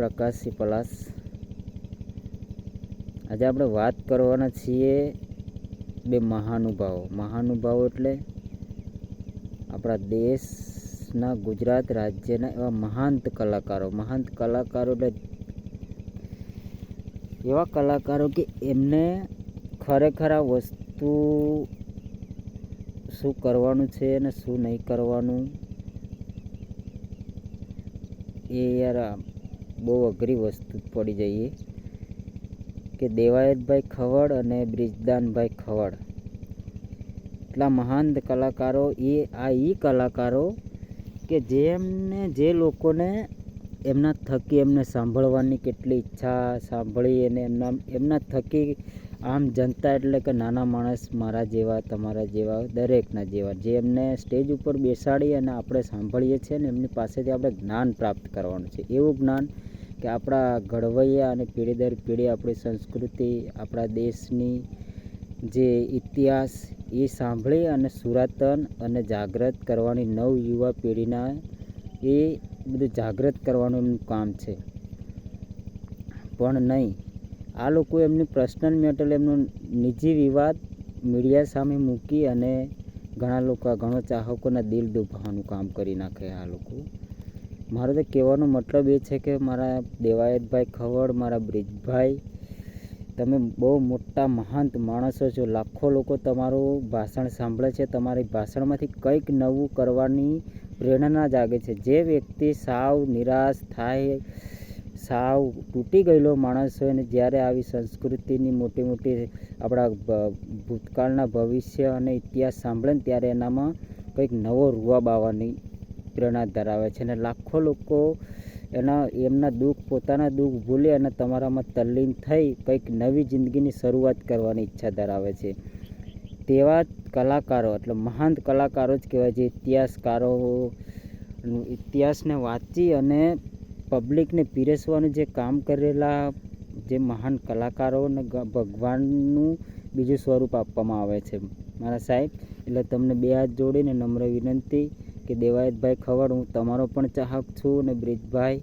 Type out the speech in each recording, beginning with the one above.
પ્રકાશી પલાસ આજે આપણે વાત કરવાના છીએ બે મહાનુભાવો. મહાનુભાવો એટલે આપણા દેશના ગુજરાત રાજ્યના એવા મહાંત કલાકારો. મહાંત કલાકારો એટલે એવા કલાકારો કે એમને ખરેખર આ વસ્તુ શું કરવાનું છે અને શું નહીં કરવાનું? એ યાર બહુ અઘરી વસ્તુ પડી જઈએ કે દેવાયતભાઈ ખવડ અને બ્રિજદાનભાઈ ખવડ. એટલા મહાન કલાકારો એ, આ એ કલાકારો કે જેમને, જે લોકોને એમના થકી એમને સાંભળવાની કેટલી ઈચ્છા સાંભળી અને એમના એમના થકી આમ જનતા એટલે કે નાના માણસ મારા જેવા, તમારા જેવા, દરેકના જેવા, જે એમને સ્ટેજ ઉપર બેસાડી અને આપણે સાંભળીએ છીએ ને એમની પાસેથી આપણે જ્ઞાન પ્રાપ્ત કરવાનું છે. એવું જ્ઞાન કે આપણા ઘડવૈયા અને પેઢી દર પેઢી આપણી સંસ્કૃતિ, આપણા દેશની જે ઇતિહાસ, એ સાંભળી અને સુરાતન અને જાગૃત કરવાની નવ યુવા પેઢીના એ બધું જાગૃત કરવાનું એમનું કામ છે. પણ નહીં, આ લોકો એમની પર્સનલ મેટલ એમનું નિજી વિવાદ મીડિયા સામે મૂકી અને ઘણા લોકો, ઘણો ચાહકોના દિલ દુભાવવાનું કામ કરી નાખે આ લોકો. મારો તો કહેવાનો મતલબ એ છે કે મારા દેવાયતભાઈ ખવડ, મારા બ્રિજભાઈ, તમે બહુ મોટા મહાંત માણસો છો. લાખો લોકો તમારું ભાષણ સાંભળે છે. તમારી ભાષણમાંથી કંઈક નવું કરવાની પ્રેરણા જાગે છે. જે વ્યક્તિ સાવ નિરાશ થાય, સાવ તૂટી ગયેલો માણસ હોય ને જ્યારે આવી સંસ્કૃતિની મોટી મોટી આપણા ભૂતકાળના ભવિષ્ય અને ઇતિહાસ સાંભળે ને ત્યારે એનામાં કંઈક નવો રૂવાબ આવવાની પ્રેરણા ધરાવે છે અને લાખો લોકો એના, એમના દુઃખ, પોતાના દુઃખ ભૂલી અને તમારામાં તલ્લીન થઈ કંઈક નવી જિંદગીની શરૂઆત કરવાની ઈચ્છા ધરાવે છે. તેવા કલાકારો, એટલે મહાન કલાકારો જ કહેવાય છે ઇતિહાસકારો ઇતિહાસને વાંચી અને પબ્લિકને પીરસવાનું જે કામ કરેલા જે મહાન કલાકારોને ભગવાનનું બીજું સ્વરૂપ આપવામાં આવે છે. મારા સાહેબ, એટલે તમને બે હાથ જોડીને નમ્ર વિનંતી કે દેવાયતભાઈ ખવડ, હું તમારો પણ ચાહક છું અને બ્રિજભાઈ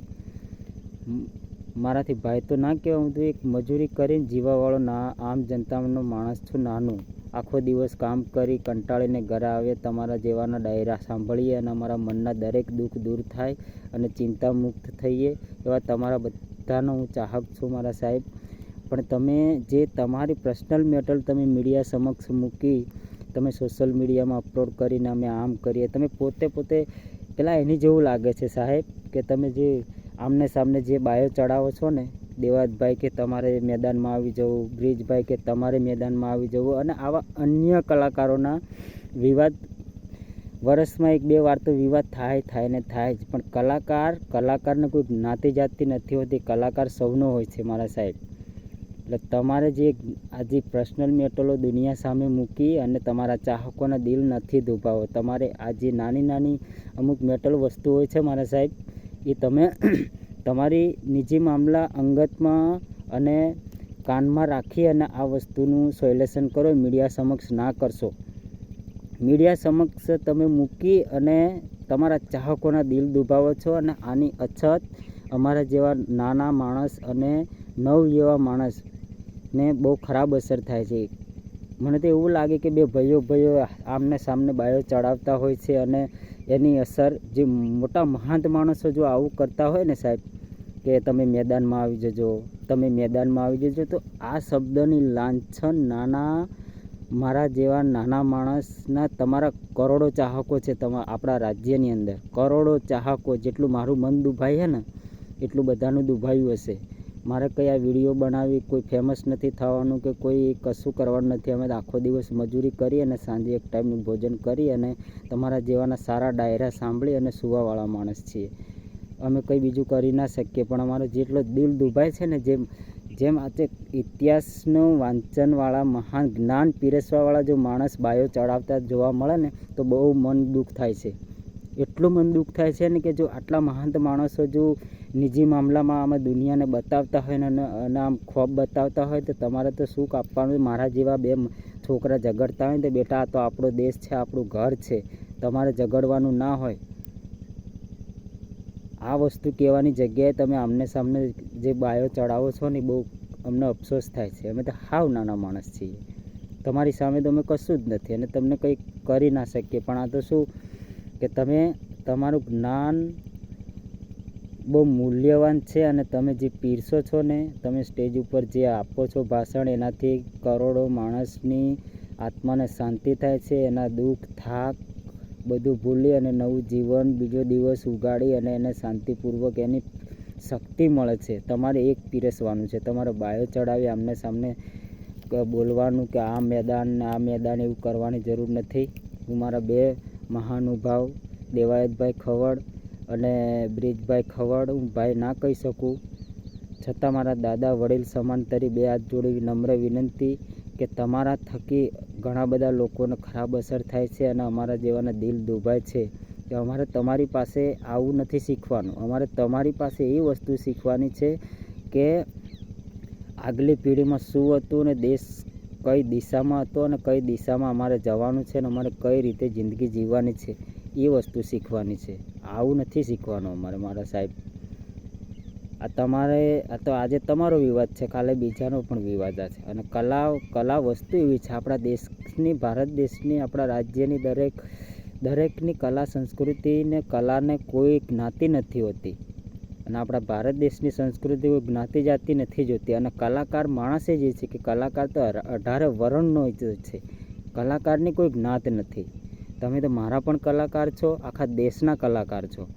મારાથી ભાઈ તો ના કહેવાય, હું તો એક મજૂરી કરીને જીવાવાળો ના, આમ જનતાનો માણસ છું નાનું. આખો દિવસ કામ કરી કંટાળીને ઘરે આવે તમારા જેવાના ડાયરા સાંભળીએ અને અમારા મનના દરેક દુઃખ દૂર થાય અને ચિંતા મુક્ત થઈએ એવા તમારા બધાનો હું ચાહક છું મારા સાહેબ. પણ તમે જે તમારી પર્સનલ મેટર તમે મીડિયા સમક્ષ મૂકી તમે સોશિયલ મીડિયામાં અપલોડ કરીને અમે આમ કરીએ. તમે પોતે પોતે પેલા એની જેવું લાગે છે સાહેબ કે તમે જે આમને સામને જે બાયો ચડાવો છો ને દેવાતભાઈ કે તમારે મેદાનમાં આવી જવું, બ્રિજભાઈ કે તમારે મેદાનમાં આવી જવું અને આવા અન્ય કલાકારોના વિવાદ, વર્ષમાં એક બે વાર તો વિવાદ થાય થાય ને થાય જ. પણ કલાકાર, કલાકારને કોઈ જ્ઞાતિ જાતિ નથી હોતી, કલાકાર સૌનો હોય છે મારા સાહેબ. એટલે તમારે જે આજે પર્સનલ મેટલો દુનિયા સામે મૂકી અને તમારા ચાહકોના દિલ નથી દુભાવો. તમારે આ જે નાની નાની અમુક મેટલ વસ્તુ હોય છે મારા સાહેબ, એ તમે તમારી નિજી મામલા અંગતમાં અને કાનમાં રાખી અને આ વસ્તુનું સોલ્યુશન કરો, મીડિયા સમક્ષ ના કરશો. મીડિયા સમક્ષ તમે મૂકી અને તમારા ચાહકોના દિલ દુભાવો છો અને આની અછત અમારા જેવા નાના માણસ અને નવ જેવા માણસ ને બહુ ખરાબ અસર થાય છે. મને તો એવું લાગે કે બે ભાઈઓ ભાઈઓ આમને સામને બાયો ચડાવતા હોય છે અને એની અસર જે મોટા મહાંત માણસો જો આવું કરતા હોય ને સાહેબ, કે તમે મેદાનમાં આવી જજો, તમે મેદાનમાં આવી જજો, તો આ શબ્દની લાંછન નાના મારા જેવા નાના માણસના તમારા કરોડો ચાહકો છે તમારા આપણા રાજ્યની અંદર. કરોડો ચાહકો જેટલું મારું મન દુભાઈ છે ને, એટલું બધાનું દુભાયું હશે. મારે કંઈ આ વીડિયો બનાવી કોઈ ફેમસ નથી થવાનું કે કોઈ કશું કરવાનું નથી. અમે આખો દિવસ મજૂરી કરી અને સાંજે એક ટાઈમનું ભોજન કરી અને તમારા જેવાના સારા ડાયરા સાંભળી અને સુવાવાળા માણસ છીએ. અમે કંઈ બીજું કરી ના શકીએ, પણ અમારો જેટલો દિલ દુભાય છે ને જેમ જેમ આજે ઇતિહાસનું વાંચનવાળા મહાન જ્ઞાન પીરસવાવાળા જો માણસ બાયો ચડાવતા જોવા મળે ને, તો બહુ મન દુઃખ થાય છે. એટલું મન દુઃખ થાય છે ને કે જો આટલા મહાન માણસો જો નિજી મામલામાં આમાં દુનિયાને બતાવતા હોય ને અને- આમ ખોબ બતાવતા હોય તો તમારે તો શું આપવાનું મારા જેવા બે છોકરા ઝઘડતા હોય ને બેટા, આ તો આપણો દેશ છે, આપણું ઘર છે. તમારે ઝઘડવાનું ના હોય. આ વસ્તુ કહેવાની જગ્યાએ તમે આમને સામને જે બાયો ચડાવો છો ને બહુ અમને અફસોસ થાય છે. અમે તો હાવ નાના માણસ છીએ. તમારી સામે તો અમે કશું જ નથી અને તમને કંઈ કરી ના શકીએ. પણ આ તો શું કે તમે તમારું જ્ઞાન બહુ મૂલ્યવાન છે અને તમે જે પીરસો છો ને, તમે સ્ટેજ ઉપર જે આપો છો ભાષણ, એનાથી કરોડો માણસની આત્માને શાંતિ થાય છે, એના દુઃખ, થાક બધું ભૂલી અને નવું જીવન બીજો દિવસ ઉગાડી અને એને શાંતિપૂર્વક એની શક્તિ મળે છે. તમારે એક પીરસવાનું છે. તમારે બાયો ચડાવી આમને સામને બોલવાનું કે આ મેદાન આ મેદાન એવું કરવાની જરૂર નથી. હું મારા બે મહાનુભાવ, દેવાયતભાઈ ખવડ અને બ્રિજભાઈ ખવડ, હું ભાઈ ના કહી શકું. છતાં મારા દાદા વડીલ સમાન તરી બે હાથ જોડી નમ્ર વિનંતી કે તમારા થકી ઘણા બધા લોકોને ખરાબ અસર થાય છે અને અમારા જેવાના દિલ દુભાય છે કે અમારે તમારી પાસે આવું નથી શીખવાનું. અમારે તમારી પાસે એ વસ્તુ શીખવાની છે કે આગલી પેઢીમાં શું હતું ને દેશ કઈ દિશામાં હતો અને કઈ દિશામાં અમારે જવાનું છે અને અમારે કઈ રીતે જિંદગી જીવવાની છે, એ વસ્તુ શીખવાની છે. આવું નથી શીખવાનું અમારે, મારા સાહેબ. આ તમારે, આ તો આજે તમારો વિવાદ છે, કાલે બીજાનો પણ વિવાદ આ છે. અને કલા કલા વસ્તુ એવી છે, આપણા દેશની, ભારત દેશની, આપણા રાજ્યની દરેક, દરેકની કલા, સંસ્કૃતિને, કલાને કોઈ જ્ઞાતિ નથી હોતી. અને આપણા ભારત દેશની સંસ્કૃતિ જ્ઞાતિ જાતિ નથી જોતી. અને કલાકાર માણસે જે છે કે કલાકાર તો અઢારે વર્ણનો જ છે. કલાકારની કોઈ જ્ઞાત નથી. તમે તો મારા પણ કલાકાર છો, આખા દેશના કલાકાર છો.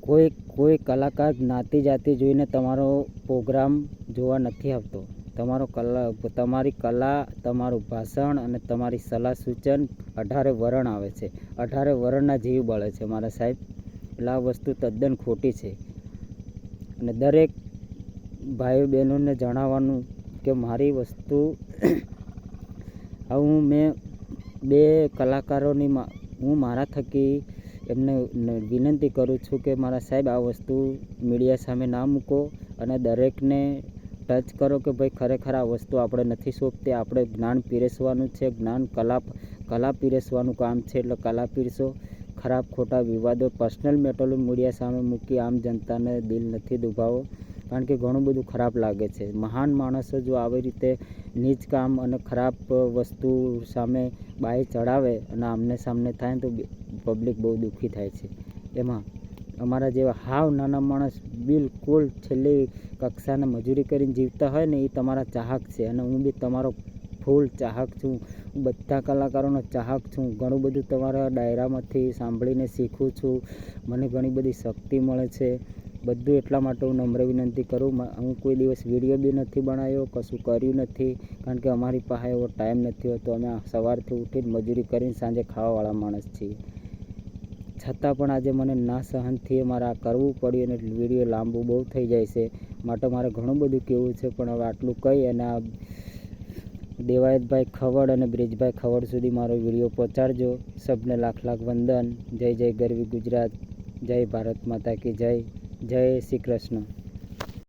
કોઈ કોઈ કલાકાર જ્ઞાતિ જાતિ જોઈને તમારો પ્રોગ્રામ જોવા નથી આવતો. તમારો કલા, તમારી કલા, તમારું ભાષણ અને તમારી સલાહ સૂચન અઢારે વરણ આવે છે. અઢારે વરણના જીવ બળે છે મારા સાહેબ. એટલે આ વસ્તુ તદ્દન ખોટી છે. અને દરેક ભાઈ બહેનોને જણાવવાનું કે મારી વસ્તુ હું મેં બે કલાકારોની હું મારા થકી એમને વિનંતી કરું છું કે મારા સાહેબ આ વસ્તુ મીડિયા સામે ના મૂકો અને દરેકને ટચ કરો કે ભાઈ ખરેખર આ વસ્તુ આપણે નથી સોંપતી. આપણે જ્ઞાન પીરસવાનું છે, જ્ઞાન કલા કલા પીરસવાનું કામ છે એટલે કલા પીરસો. ખરાબ, ખોટા વિવાદો પર્સનલ મેટરો મીડિયા સામે મૂકી આમ જનતાને દિલ નથી દુભાવો. કારણ કે ઘણું બધું ખરાબ લાગે છે. મહાન માણસો જો આવી રીતે નીચ કામ અને ખરાબ વસ્તુ સામે બાય ચડાવે અને આમને સામને થાય તો પબ્લિક બહુ દુઃખી થાય છે. એમાં અમારા જેવા હાવ નાના માણસ બિલકુલ છેલ્લી કક્ષાને મજૂરી કરીને જીવતા હોય ને એ તમારા ચાહક છે અને હું બી તમારો ફૂલ ચાહક છું. બધા કલાકારોનો ચાહક છું. ઘણું બધું તમારા ડાયરામાંથી સાંભળીને શીખું છું. મને ઘણી બધી શક્તિ મળે છે. બધું એટલા માટે હું નમ્ર વિનંતી કરું. હું કોઈ દિવસ વીડિયો બી નથી બનાવ્યો, કશું કર્યું નથી. કારણ કે અમારી પાસે એવો ટાઈમ નથી હોતો. અમે સવારથી ઉઠીને મજૂરી કરીને સાંજે ખાવાવાળા માણસ છીએ. છતાં પણ આજે મને ના સહનથી મારે આ કરવું પડ્યું અને વીડિયો લાંબુ બહુ થઈ જાય છે. માટે મારે ઘણું બધું કહેવું છે. પણ હવે આટલું કહી અને આ દેવાયતભાઈ ખવડ અને બ્રિજભાઈ ખવડ સુધી મારો વીડિયો પહોંચાડજો. સબને લાખ લાખ વંદન. જય જય ગરવી ગુજરાત. જય ભારત માતા કી જય. જય શ્રી કૃષ્ણ.